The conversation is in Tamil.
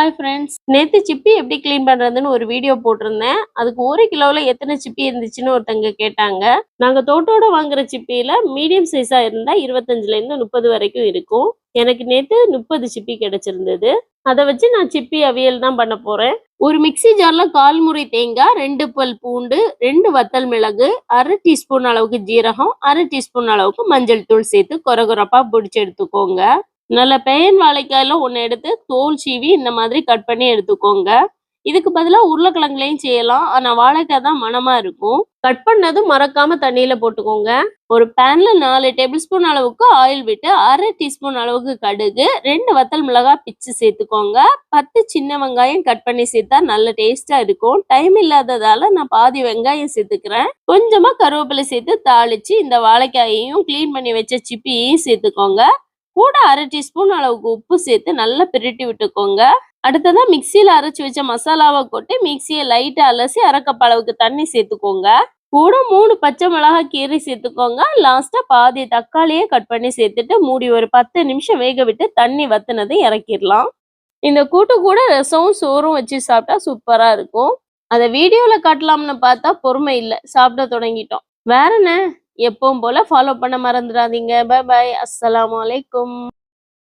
ஹாய் ஃப்ரெண்ட்ஸ் நேற்று சிப்பி எப்படி க்ளீன் பண்ணுறதுன்னு ஒரு வீடியோ போட்டிருந்தேன். அதுக்கு ஒரு கிலோவில் எத்தனை சிப்பி இருந்துச்சுன்னு ஒருத்தங்க கேட்டாங்க. நாங்கள் தோட்டோட வாங்குற சிப்பியில் மீடியம் சைஸாக இருந்தால் இருபத்தஞ்சிலேருந்து முப்பது வரைக்கும் இருக்கும். எனக்கு நேற்று முப்பது சிப்பி கிடச்சிருந்தது. அதை வச்சு நான் சிப்பி அவியல் தான் பண்ண போகிறேன் ஒரு மிக்ஸி ஜார்ல கால் முறை தேங்காய் ரெண்டு பல் பூண்டு ரெண்டு வத்தல் மிளகு அரை டீஸ்பூன் அளவுக்கு ஜீரகம் அரை டீஸ்பூன் அளவுக்கு மஞ்சள் தூள் சேர்த்து கொரகொரப்பா பிடிச்சி எடுத்துக்கோங்க. நல்ல பெயன் வாழைக்காயில ஒன்று எடுத்து தோல் சீவி இந்த மாதிரி கட் பண்ணி எடுத்துக்கோங்க. இதுக்கு பதிலாக உருளைக்கிழங்குலையும் செய்யலாம். ஆனால் வாழைக்காய் தான் மணமா இருக்கும். கட் பண்ணதும் மறக்காம தண்ணியில போட்டுக்கோங்க. ஒரு பேன்ல நாலு டேபிள் ஸ்பூன் அளவுக்கு ஆயில் விட்டு அரை டீஸ்பூன் அளவுக்கு கடுகு ரெண்டு வத்தல் மிளகாய் பிச்சு சேர்த்துக்கோங்க. பத்து சின்ன வெங்காயம் கட் பண்ணி சேர்த்தா நல்ல டேஸ்டா இருக்கும். டைம் இல்லாததால நான் பாதி வெங்காயம் சேர்த்துக்கிறேன். கொஞ்சமா கருவேப்பிலை சேர்த்து தாளிச்சு இந்த வாழைக்காயையும் க்ளீன் பண்ணி வச்ச சிப்பியையும் சேர்த்துக்கோங்க. கூட அரை டீஸ்பூன் அளவுக்கு உப்பு சேர்த்து நல்லா பிரட்டி விட்டுக்கோங்க. அடுத்ததா மிக்சியில அரைச்சு வச்ச மசாலாவை கொட்டி மிக்சியை லைட்டா அலசி அரை அளவுக்கு தண்ணி சேர்த்துக்கோங்க. கூட மூணு பச்சை மிளகாய் கீரி சேர்த்துக்கோங்க. லாஸ்டா பாதி தக்காளியே கட் பண்ணி சேர்த்துட்டு மூடி ஒரு பத்து நிமிஷம் வேக விட்டு தண்ணி வத்துனதை இறக்கிடலாம். இந்த கூட்டு கூட ரசமும் சோறும் வச்சு சாப்பிட்டா சூப்பரா இருக்கும். அதை வீடியோல காட்டலாம்னு பார்த்தா பொறுமை இல்லை. சாப்பிட தொடங்கிட்டோம். வேற என்ன? எப்பவும் போல ஃபாலோ பண்ண மறந்துடாதீங்க. பை பாய் அஸ்லாம் அலைக்கும்